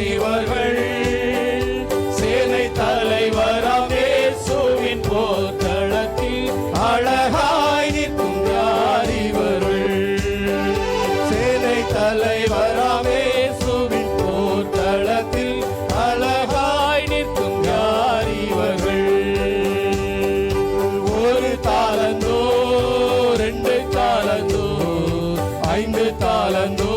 அறிவர்கள். சேனை தலைவராம் இயேசுவின் போர்க்களத்தில் அழகாய் நிற்கும் அறிவர்கள். சேனை தலைவராம் இயேசுவின் போர்க்களத்தில் அழகாய் நிற்கும் அறிவர்கள். ஒரு தாளந்தோ ரெண்டு தாளந்தோ ஐந்து தாளந்தோ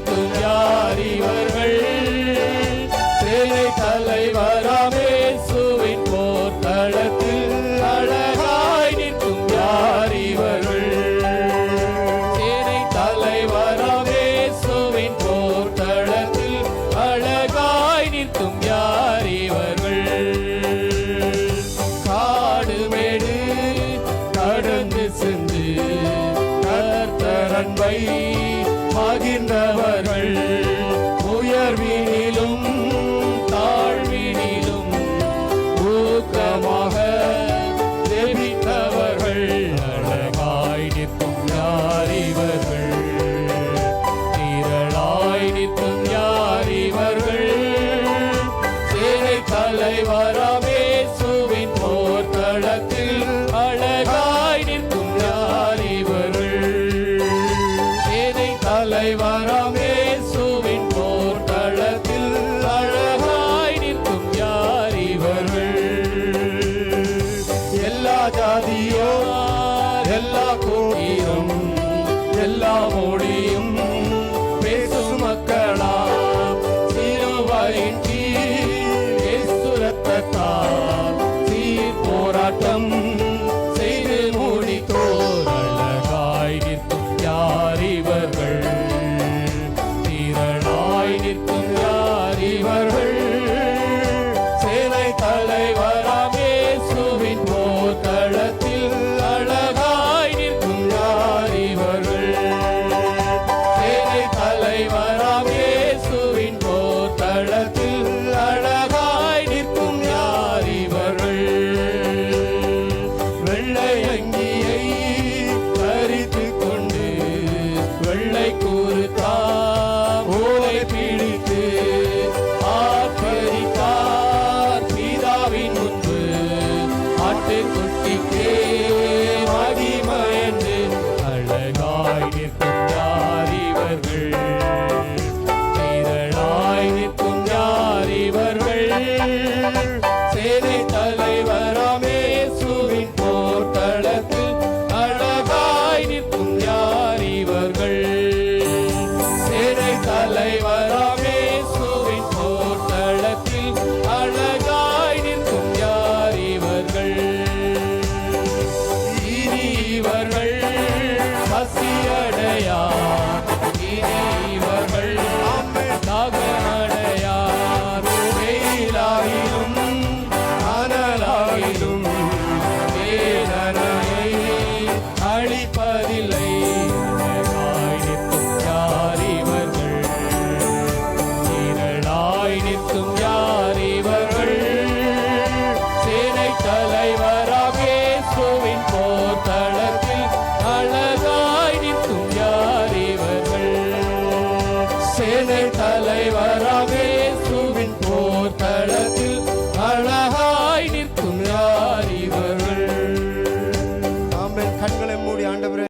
தலைக்கும் யார் இவர்கள்? தலைவர் மகிழ்ந்தவர் ஜாதியோ எல்லா கோடியும் எல்லா மொழியும் பேசும் மக்களா சிறுவாயின் தலைவரா